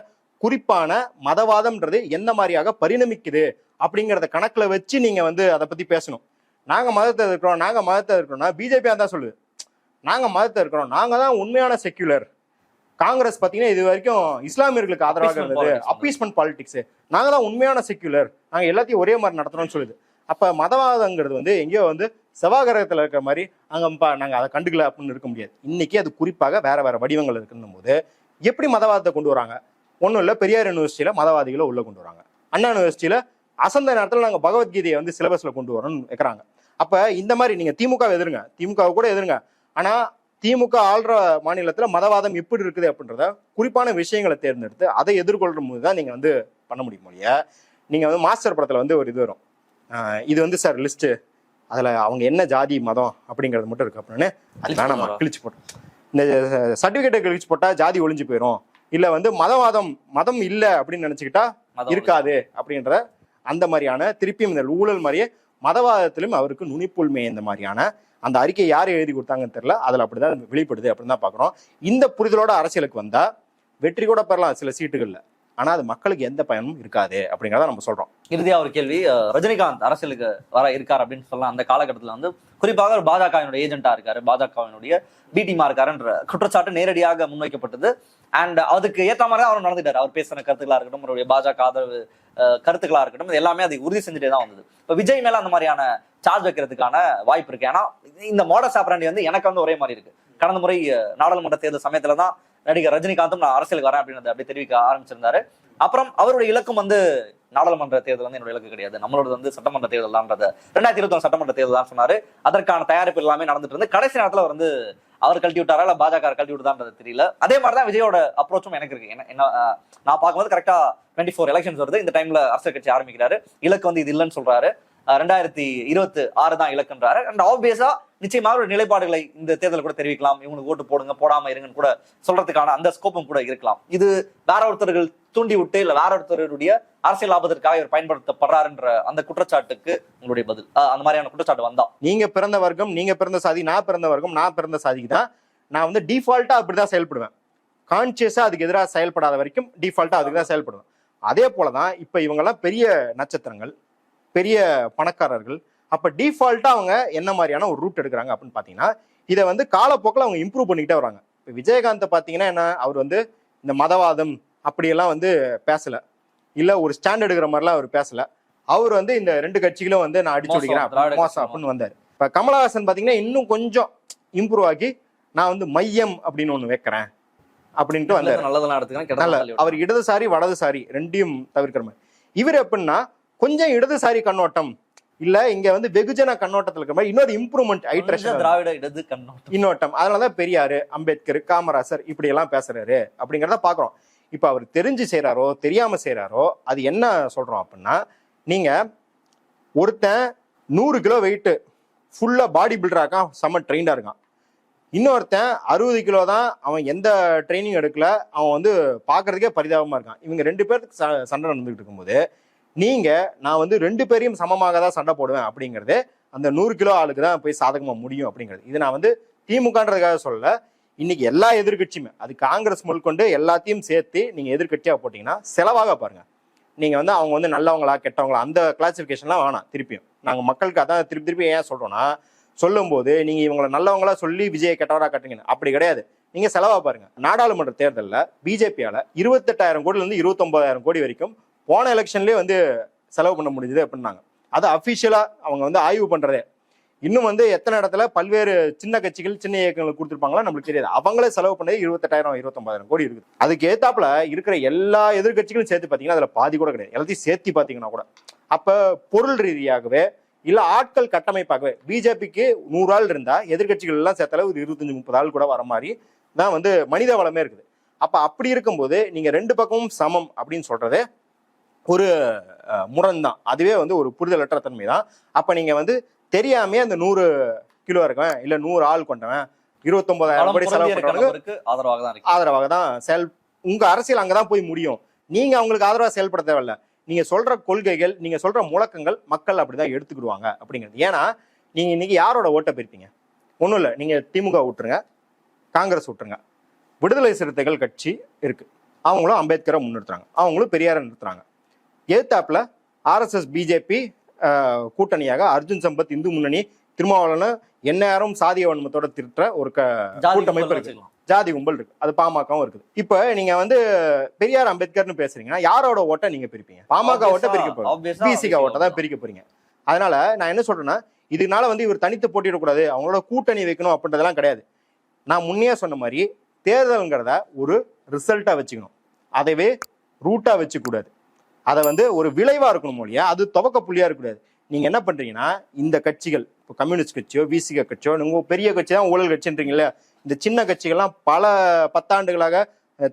Speaker 1: குறிப்பான மதவாதம்ன்றது எந்த மாதிரியாக பரிணமிக்குது அப்படிங்கிறத கணக்குல வச்சு நீங்க வந்து அதை பத்தி பேசணும். நாங்க மதத்தை இருக்கிறோம் நாங்க மதத்தை இருக்கிறோம்னா பிஜேபி தான் சொல்லுது. நாங்க மதத்தை இருக்கிறோம் நாங்க தான் உண்மையான செக்யுலர் காங்கிரஸ் பாத்தீங்கன்னா இது வரைக்கும் இஸ்லாமியர்களுக்கு ஆதரவாக இருந்தது. அப்பீஸ்மெண்ட் பாலிடிக்ஸ் நாங்க தான் உண்மையான செக்யுலர் நாங்க எல்லாத்தையும் ஒரே மாதிரி நடத்துறோம்னு சொல்லுது. அப்ப மதவாதங்கிறது வந்து எங்கேயோ வந்து செவ்வாகிரகத்துல இருக்கிற மாதிரி அங்க பா- நாங்க அதை கண்டுக்கல அப்படின்னு இருக்க முடியாது. இன்னைக்கு அது குறிப்பாக வேற வேற வடிவங்கள் இருக்குன்னும் போது எப்படி மதவாதத்தை கொண்டு வராங்க? ஒன்றும் இல்லை பெரியார் யூனிவர்சிட்டியில மதவாதிகளை உள்ள கொண்டு வராங்க. அண்ணா யூனிவர்சிட்டியில அசந்த நேரத்தில் நாங்க பகவத்கீதையை வந்து சிலபஸ்ல கொண்டு வரோம்னு வைக்கிறாங்க அப்ப இந்த மாதிரி நீங்க திமுக எதிருங்க. திமுக கூட எதிருங்க. ஆனா திமுக ஆள்ற மாநிலத்துல மதவாதம் எப்படி இருக்குது அப்படின்றத குறிப்பான விஷயங்களை தேர்ந்தெடுத்து அதை எதிர்கொள்ற போது தான் நீங்க வந்து பண்ண முடியும் இல்லையா? நீங்க வந்து மாஸ்டர் படத்துல வந்து ஒரு இது வரும். இது வந்து சார் லிஸ்ட் அதுல அவங்க என்ன ஜாதி மதம் அப்படிங்கிறது மட்டும் இருக்கு அப்படின்னு அது
Speaker 2: கிழிச்சு
Speaker 1: வேணாமா. கிழிச்சு போட்டோம் இந்த சர்டிபிகேட்டை கிழிச்சு போட்டா ஜாதி ஒளிஞ்சு போயிடும் இல்ல வந்து மதவாதம் மதம் இல்ல அப்படின்னு நினைச்சுக்கிட்டா இருக்காது அப்படின்ற அந்த மாதிரியான திருப்பியும் இந்த ஊழல் மாதிரியே மதவாதத்திலும் அவருக்கு நுனிப்புள்மை இந்த மாதிரியான அந்த அறிக்கை யார் எழுதி கொடுத்தாங்கன்னு தெரியல. அதுல அப்படிதான் வெளிப்படுது அப்படின்னு தான் பாக்குறோம் இந்த புரிதலோட அரசியலுக்கு வந்தா வெற்றி கூட பெறலாம் சில சீட்டுகள்ல. ஆனால் அது மக்களுக்கு எந்த பயனும் இருக்காது அப்படிங்கிறத நம்ம சொல்கிறோம்
Speaker 2: இறுதியாக ஒரு கேள்வி ரஜினிகாந்த் அரசியலுக்கு வர இருக்கார் அப்படின்னு சொல்லலாம். அந்த காலகட்டத்தில் வந்து குறிப்பாக ஒரு பாஜகவினுடைய ஏஜென்ட்டாக இருக்காரு. பாஜகவினுடைய பிடிமா இருக்காருன்ற குற்றச்சாட்டு நேரடியாக முன்வைக்கப்பட்டது. அண்ட் அதுக்கு ஏற்ற மாதிரி தான் அவர் நடந்துட்டார். அவர் பேசின கருத்துக்களாக இருக்கட்டும் அவருடைய பாஜக ஆதரவு கருத்துக்களாக இருக்கட்டும் இது எல்லாமே அதை உறுதி செஞ்சுட்டே தான் வந்தது. இப்போ விஜய் மேலே அந்த மாதிரியான சார்ஜ் வைக்கிறதுக்கான வாய்ப்பு இருக்கு. ஏன்னா இந்த மாடல் சாப்பிடாண்டி வந்து எனக்கு வந்து ஒரே மாதிரி இருக்கு. கடந்த முறை நாடாளுமன்ற தேர்தல் சமயத்துல தான் நடிகர் ரஜினிகாந்தும் நான் அரசியலுக்கு வரேன் அப்படின்னு அப்படி தெரிவிக்க ஆரம்பிச்சிருந்தாரு. அப்புறம் அவருடைய இலக்கும் வந்து நாடாளுமன்ற தேர்தல் வந்து என்னோட இலக்கு கிடையாது. நம்மளோட வந்து சட்டமன்ற தேர்தல் தான்றத ரெண்டாயிரத்தி இருபத்தி சட்டமன்ற தேர்தல் தான் சொன்னாரு. அதற்கான தயாரிப்பு எல்லாமே நடந்துட்டு இருந்து கடைசி நேரத்துல வந்து அவர் கழட்டி விட்டாரா இல்ல பாஜக கழட்டி விட்டுதான்றது தெரியல. அதே மாதிரி தான் விஜயோட அப்ரோச்சும் எனக்கு இருக்கு. என்ன என்ன நான் பார்க்கும்போது கரெக்டா டுவெண்ட்டி ஃபோர் எலெக்ஷன்ஸ் வருது. இந்த டைம்ல அரசியல் கட்சி ஆரம்பிக்கிறாரு. இலக்கு வந்து இது இல்லைன்னு சொல்றாரு. ரெண்டாயிரத்தி இருபத்தி ஆறு தான் இலக்குன்றாரு. அண்ட் ஆப்வியஸா நிச்சயமாக ஒரு நிலைப்பாடுகளை இந்த தேர்தலில் கூட தெரிவிக்கலாம். இவங்களுக்கு ஓட்டு போடுங்க போடாம இருங்கன்னு கூட சொல்றதுக்கான அந்த ஸ்கோப்பும் கூட இருக்கலாம். இது வேற ஒருத்தர்கள் தூண்டி விட்டு இல்ல வேற ஒருத்தருடைய அரசியல் லாபத்திற்காக இவர் பயன்படுத்தப்படுறாருன்ற அந்த குற்றச்சாட்டுக்கு உங்களுடைய பதில். அந்த மாதிரியான குற்றச்சாட்டு வந்தா.
Speaker 1: நீங்க பிறந்த வர்க்கம் நீங்க பிறந்த சாதி நான் பிறந்த வர்க்கம் நான் பிறந்த சாதிக்கு தான் நான் வந்து டிஃபால்ட்டா அப்படிதான் செயல்படுவேன். கான்சியஸா அதுக்கு எதிராக செயல்படாத வரைக்கும் டிஃபால்ட்டா அதுக்கு தான் செயல்படுவேன். அதே போலதான் இப்ப இவங்கெல்லாம் பெரிய நட்சத்திரங்கள் பெரிய பணக்காரர்கள் அப்ப டிஃபால்ட்டா அவங்க என்ன மாதிரியான ஒரு ரூட் எடுக்கிறாங்க அப்படின்னு பாத்தீங்கன்னா இதை வந்து காலப்போக்கில் அவங்க இம்ப்ரூவ் பண்ணிக்கிட்டே வராங்க இப்போ விஜயகாந்த் பாத்தீங்கன்னா என்ன அவர் வந்து இந்த மதவாதம் அப்படியெல்லாம் வந்து பேசல. இல்ல ஒரு ஸ்டாண்ட் எடுக்கிற மாதிரிலாம் அவர் பேசல. அவர் வந்து இந்த ரெண்டு கட்சிகளும் வந்து நான் அடிச்சு அப்படி- மோசம் அப்படின்னு வந்தாரு. இப்ப கமலஹாசன் பாத்தீங்கன்னா இன்னும் கொஞ்சம் இம்ப்ரூவ் ஆகி நான் வந்து மையம் அப்படின்னு ஒண்ணு வைக்கிறேன் அப்படின்ட்டு வந்தாரு.
Speaker 2: நல்லதெல்லாம்
Speaker 1: அவர் இடதுசாரி வலதுசாரி ரெண்டையும் தவிர்க்கிற மாதிரி. இவர் எப்படின்னா கொஞ்சம் இடதுசாரி கண்ணோட்டம் இல்ல இங்க வந்து வெகுஜன கண்ணோட்டத்துல இருக்கிற மாதிரி இன்னொரு இம்ப்ரூவ்மெண்ட் ஐட்ரேஷன்
Speaker 2: திராவிட இடது கண்ணோட்டம்.
Speaker 1: இன்னோட்டம். அதனாலதான் பெரியாரு அம்பேத்கர் காமராசர் இப்படி எல்லாம் பேசுறாரு அப்படிங்கிறத பாக்குறோம். இப்ப அவர் தெரிஞ்சு செய்றாரோ தெரியாம செய்றாரோ அது என்ன சொல்றோம் அப்படின்னா நீங்க ஒருத்தன் நூறு கிலோ வெயிட் ஃபுல்லா பாடி பில்டரா இருக்கான் செம்ம ட்ரெயின்டா இருக்கான். இன்னொருத்தன் அறுபது கிலோ தான் அவன் எந்த ட்ரைனிங் எடுக்கல அவன் வந்து பார்க்கறதுக்கே பரிதாபமா இருக்கான். இவங்க ரெண்டு பேருக்கு சண்டை நடந்துகிட்டு இருக்கும்போது நீங்க நான் வந்து ரெண்டு பேரையும் சமமாக தான் சண்டை போடுவேன் அப்படிங்கிறது அந்த நூறு கிலோ ஆளுக்கு தான் போய் சாதகமாக முடியும் அப்படிங்கிறது. இது நான் வந்து திமுகன்றதுக்காக சொல்ல இன்னைக்கு எல்லா எதிர்க்கட்சியுமே அது காங்கிரஸ் முதற்கொண்டு எல்லாத்தையும் சேர்த்து நீங்க எதிர்கட்சியாக போட்டீங்கன்னா செலவாக பாருங்க. நீங்க வந்து அவங்க வந்து நல்லவங்களா கெட்டவங்களா அந்த கிளாசிபிகேஷன்லாம் வேணாம் திருப்பியும். நாங்கள் மக்களுக்கு அதான் திருப்பி திருப்பி ஏன் சொல்றோம்னா சொல்லும்போது நீங்க இவங்களை நல்லவங்களா சொல்லி விஜயை கெட்டவரா கட்டுங்கன்னு அப்படி கிடையாது. நீங்க செலவா பாருங்க. நாடாளுமன்ற தேர்தலில் பிஜேபியால இருபத்தெட்டாயிரம் கோடியிலேருந்து இருந்து இருபத்தொன்பதாயிரம் கோடி வரைக்கும் போன எலெக்ஷன்லேயே வந்து செலவு பண்ண முடிஞ்சது அப்படின்னாங்க. அது அஃபிஷியலாக அவங்க வந்து ஆய்வு பண்ணுறதே இன்னும் வந்து எத்தனை இடத்துல பல்வேறு சின்ன கட்சிகள் சின்ன இயக்கங்களுக்கு கொடுத்துருப்பாங்களா நம்மளுக்கு தெரியாது. அவங்களே செலவு பண்ணது இருபத்தெட்டாயிரம் இருபத்தொம்பதாயிரம் கோடி இருக்குது. அதுக்கு ஏத்தாப்புல இருக்கிற எல்லா எதிர்க்கட்சிகளும் சேர்த்து பார்த்தீங்கன்னா அதில் பாதி கூட கிடையாது. எல்லாத்தையும் சேர்த்து பார்த்தீங்கன்னா கூட. அப்போ பொருள் ரீதியாகவே இல்லை ஆட்கள் கட்டமைப்பாகவே பிஜேபிக்கு நூறு ஆள் இருந்தால் எதிர்க்கட்சிகள் எல்லாம் சேர்த்தால ஒரு இருபத்தஞ்சி முப்பது ஆள் கூட வர மாதிரி தான் வந்து மனித வளமே இருக்குது. அப்போ அப்படி இருக்கும்போது நீங்கள் ரெண்டு பக்கமும் சமம் அப்படின்னு சொல்கிறது ஒரு முரண்தான். அதுவே வந்து ஒரு புரிதலற்ற தன்மை தான் அப்ப நீங்க வந்து தெரியாமே அந்த நூறு கிலோ இருக்கவன் இல்ல நூறு ஆள் கொண்டவன் இருபத்தொன்பதாயிரம் கோடி செலவு
Speaker 2: நபருக்கு ஆதரவாக தான்
Speaker 1: ஆதரவாக தான் செயல் உங்க அரசியல் அங்கதான் போய் முடியும். நீங்க அவங்களுக்கு ஆதரவா செயல்பட தேவையில்ல. நீங்க சொல்ற கொள்கைகள் நீங்க சொல்ற முழக்கங்கள் மக்கள் அப்படிதான் எடுத்துக்கிடுவாங்க அப்படிங்கிறது. ஏன்னா நீங்க இன்னைக்கு யாரோட ஓட்ட போயிருப்பீங்க ஒண்ணும் இல்ல. நீங்க திமுக விட்டுருங்க காங்கிரஸ் விட்டுருங்க. விடுதலை சிறுத்தைகள் கட்சி இருக்கு. அவங்களும் அம்பேத்கரை முன்னிறுத்துறாங்க. அவங்களும் பெரியாரை நிறுத்துறாங்க. எதிர்த்தாப்புல ஆர்எஸ்எஸ் பிஜேபி கூட்டணியாக அர்ஜுன் சம்பத் இந்து முன்னணி திருமாவளவன் எந்நேரம் சாதிய வன்மத்தோட திட்டுற ஒரு க கூட்டமைப்பு இருக்கு. ஜாதி கும்பல் இருக்கு. அது பாமகவும் இருக்குது. இப்ப நீங்க வந்து பெரியார் அம்பேத்கர்னு பேசுறீங்கன்னா யாரோட ஓட்டை நீங்க பிரிப்பீங்க? பாமக ஓட்டை பிரிக்க போறீங்க. பிசிக ஓட்டை தான் பிரிக்க போறீங்க. அதனால நான் என்ன சொல்றேன்னா இதனால வந்து இவர் தனித்து போட்டியிடக்கூடாது. அவங்களோட கூட்டணி வைக்கணும் அப்படின்றதெல்லாம் கிடையாது. நான் முன்னே சொன்ன மாதிரி தேர்தல்ங்கிறத ஒரு ரிசல்ட்டா வச்சுக்கணும். அதவே ரூட்டா வச்சுக்கூடாது. அதை வந்து ஒரு விளைவாக இருக்கணும் மொழியா? அது துவக்க புள்ளியாக இருக்கக்கூடாது. நீங்கள் என்ன பண்ணுறீங்கன்னா இந்த கட்சிகள் இப்போ கம்யூனிஸ்ட் கட்சியோ விசிக கட்சியோ நீங்கள் பெரிய கட்சி தான் ஊழல் கட்சின்றீங்களே இந்த சின்ன கட்சிகள்லாம் பல பத்தாண்டுகளாக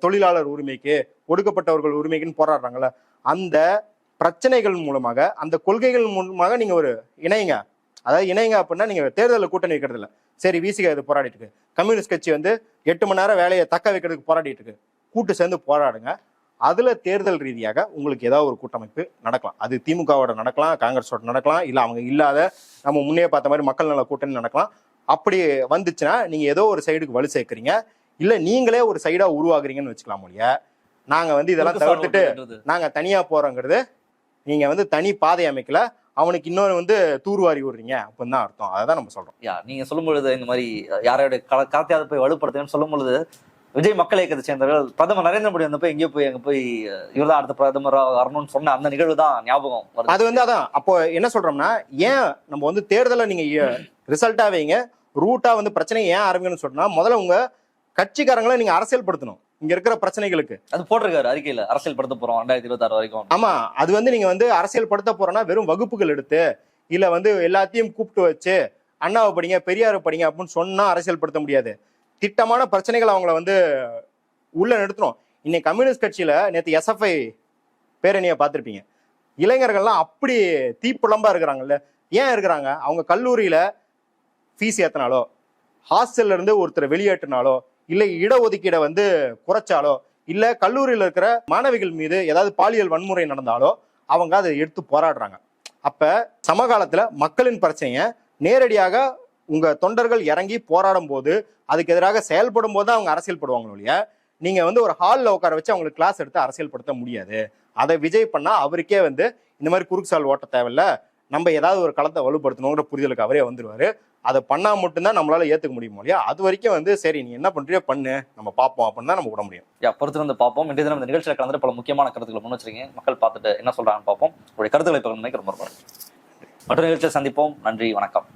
Speaker 1: தொழிலாளர் உரிமைக்கு ஒடுக்கப்பட்டவர்கள் உரிமைக்குன்னு போராடுறாங்கள அந்த பிரச்சனைகள் மூலமாக அந்த கொள்கைகள் மூலமாக நீங்கள் ஒரு இணைங்க. அதாவது இணைங்க அப்படின்னா நீங்கள் தேர்தலில் கூட்டணி வைக்கிறதில்ல. சரி விசிக இது போராடிட்டு இருக்கு. கம்யூனிஸ்ட் கட்சி வந்து எட்டு மணி நேரம் வேலையை தக்க வைக்கிறதுக்கு போராடிட்டு இருக்கு. கூட்டு சேர்ந்து போராடுங்க. அதுல தேர்தல் ரீதியாக உங்களுக்கு ஏதாவது ஒரு கூட்டமைப்பு நடக்கலாம். அது திமுகவோட நடக்கலாம் காங்கிரஸோட நடக்கலாம் இல்ல அவங்க இல்லாத நம்ம முன்னே பார்த்த மாதிரி மக்கள் நல கூட்டணி நடக்கலாம். அப்படி வந்துச்சுன்னா நீங்க ஏதோ ஒரு சைடுக்கு வலு சேர்க்குறீங்க. இல்ல நீங்களே ஒரு சைடா உருவாகுறீங்கன்னு வச்சுக்கலாம் மொழிய நாங்க வந்து இதெல்லாம் தவிர்த்துட்டு
Speaker 2: ஓட்டுறது.
Speaker 1: நாங்க தனியா போறோங்கிறது நீங்க வந்து தனி பாதை அமைக்கல. அவனுக்கு இன்னொரு வந்து தூர்வாரி விடுறீங்க அப்படின்னு தான் அர்த்தம். அதை தான் நம்ம சொல்றோம்.
Speaker 2: யா நீங்க சொல்லும் பொழுது இந்த மாதிரி யாரோட கள களத்தையாவது போய் வலுப்படுத்துன்னு சொல்லும் பொழுது விஜய் மக்கள் இயக்கத்தை சேர்ந்தவர்கள் பிரதமர் நரேந்திர மோடி வந்தப்போ எங்கேயோ போய் அங்க போய் இவர்தான் அடுத்த பிரதமர் வரணும்னு சொன்ன அந்த நிகழ்வு தான் ஞாபகம்
Speaker 1: அது வந்து அதான் அப்போ என்ன சொல்றோம்னா ஏன் நம்ம வந்து தேர்தலை நீங்க ரிசல்ட்டா வைங்க ரூட்டா வந்து பிரச்சனையை ஏன் ஆரம்பிக்கணும்னு சொன்னா முதல்ல உங்க கட்சிக்காரங்களை நீங்க அரசியல்படுத்தணும். இங்க இருக்கிற பிரச்சனைகளுக்கு.
Speaker 2: அது போட்டிருக்காரு அறிக்கையில அரசியல் படுத்த போறோம் ரெண்டாயிரத்தி இருபத்தி ஆறு வரைக்கும்.
Speaker 1: ஆமா அது வந்து நீங்க வந்து அரசியல்படுத்த போறோம்னா வெறும் வகுப்புகள் எடுத்து இல்ல வந்து எல்லாத்தையும் கூப்பிட்டு வச்சு அண்ணாவை படிங்க பெரியாரை படிங்க அப்படின்னு சொன்னா அரசியல்படுத்த முடியாது. திட்டமான பிரச்சனைகள் அவங்கள வந்து உள்ள நிறுத்தணும். இன்னைக்கு கம்யூனிஸ்ட் கட்சியில நேற்று எஸ்எஃப்ஐ பேரணியை பார்த்துருப்பீங்க. இளைஞர்கள்லாம் அப்படி தீப்புலம்பா இருக்கிறாங்கல்ல. ஏன் இருக்கிறாங்க? அவங்க கல்லூரியில ஃபீஸ் ஏத்தினாலோ ஹாஸ்டல்ல இருந்து ஒருத்தர் வெளியேற்றினாலோ இல்ல இடஒதுக்கீடை வந்து குறைச்சாலோ இல்ல கல்லூரியில இருக்கிற மாணவிகள் மீது ஏதாவது பாலியல் வன்முறை நடந்தாலோ அவங்க அதை எடுத்து போராடுறாங்க. அப்ப சமகாலத்துல மக்களின் பிரச்சனைய நேரடியாக உங்க தொண்டர்கள் இறங்கி போராடும் போது அதுக்கு எதிராக செயல்படும் போது தான் அவங்க அரசியல் படுவாங்க ஒழிய நீங்க வந்து ஒரு ஹாலில் உட்கார வச்சு அவங்களுக்கு கிளாஸ் எடுத்து அரசியல்படுத்த முடியாது. அதை விஜய் பண்ணா அவருக்கே வந்து இந்த மாதிரி குறுக்கு சால் ஓட்ட தேவையில்ல. நம்ம ஏதாவது ஒரு களத்தை வலுப்படுத்தணுங்கிற புரிதலுக்கு அவரே வந்துருவாரு. அதை பண்ணா மட்டும்தான் நம்மளால ஏத்துக்க முடியும் இல்லையா? அது வரைக்கும் வந்து சரி நீ என்ன பண்றியோ பண்ணு. நம்ம பார்ப்போம் அப்படின்னு தான் நம்ம விட முடியும்.
Speaker 2: யா வந்து பார்ப்போம். இன்றைய தினம் இந்த நிகழ்ச்சியில் கலந்து பல முக்கியமான கருத்துக்களை முன் வச்சிருக்கீங்க. மக்கள் பார்த்துட்டு என்ன சொல்றாங்கன்னு பார்ப்போம். உங்களுடைய கருத்துக்களை பகிர்ந்து ரொம்ப மற்ற நிகழ்ச்சியை நிகழ்ச்சியில் சந்திப்போம். நன்றி வணக்கம்.